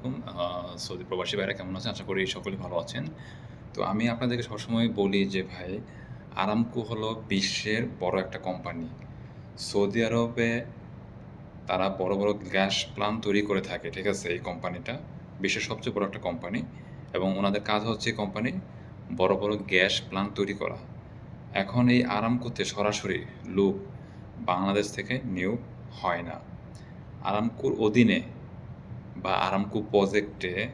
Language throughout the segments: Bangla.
আলাইকুম। সৌদি প্রবাসী ভাইরা কেমন আছেন? আশা করি সকলে ভালো আছেন। তো আমি আপনাদেরকে সবসময় বলি যে, ভাই, আরামকো হলো বিশ্বের বড় একটা কোম্পানি। সৌদি আরবে তারা বড় বড় গ্যাস প্লান্ট তৈরি করে থাকে, ঠিক আছে, এই কোম্পানিটা। বিশ্বের সবচেয়ে বড় একটা কোম্পানি। এবং ওনাদের কাজ হচ্ছে কোম্পানি বড় বড় গ্যাস প্লান্ট তৈরি করা। এখন এই আরামকোতে সরাসরি লোক বাংলাদেশ থেকে নিয়োগ হয় না। আরামকোর অধীনে বা আরামকো প্রজেক্টে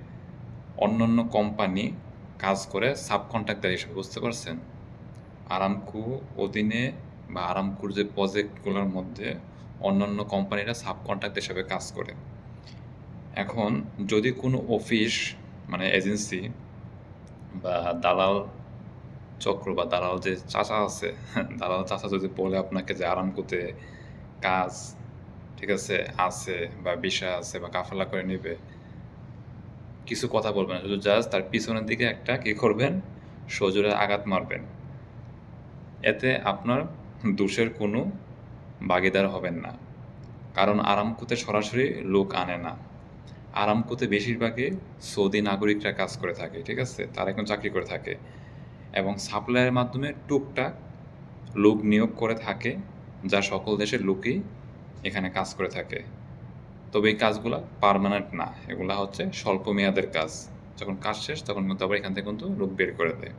অন্যান্য কোম্পানি কাজ করে সাব কন্ট্রাক্টর হিসেবে, বুঝতে পারছেন? আরামকো অধীনে বা আরামকোর যে প্রজেক্টগুলোর মধ্যে অন্যান্য কোম্পানিরা সাব কন্ট্রাক্ট হিসেবে কাজ করে। এখন যদি কোনো অফিস মানে এজেন্সি বা দালাল চক্র বা দালাল যে চাচা আছে, দালাল চাচা যদি বলে আপনাকে যে আরামকোতে কাজ ঠিক আছে আছে বা বিষয় আছে বা কাফালা করে নেবে, কিছু কথা বলবেন শুধু জাস্ট তার পিছনের দিকে একটা কি করবেন? সজোরে আঘাত মারবেন। এতে আপনার দোষের কোনো বাগিদার হবেন না। কারণ আরামকোতে সরাসরি লোক আনে না। আরামকোতে বেশিরভাগই সৌদি নাগরিকরা কাজ করে থাকে, ঠিক আছে? তারা এখন চাকরি করে থাকে। এবং সাপ্লাইয়ের মাধ্যমে টুকটাক লোক নিয়োগ করে থাকে, যা সকল দেশের লোকই এখানে কাজ করে থাকে। তবে এই কাজগুলো পারমানেন্ট না। এগুলো হচ্ছে স্বল্প মেয়াদের কাজ। যখন কাজ শেষ, তখন কিন্তু আবার এখান থেকে কিন্তু লোক বের করে দেয়।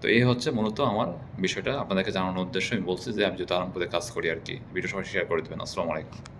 তো এই হচ্ছে মূলত আমার বিষয়টা। আপনাদেরকে জানানোর উদ্দেশ্য আমি বলছি যে, আমি যেহেতু আরামপুরে কাজ করি আর কি। ভিডিও সবাই শেয়ার করে দেবেন। আসসালামু আলাইকুম।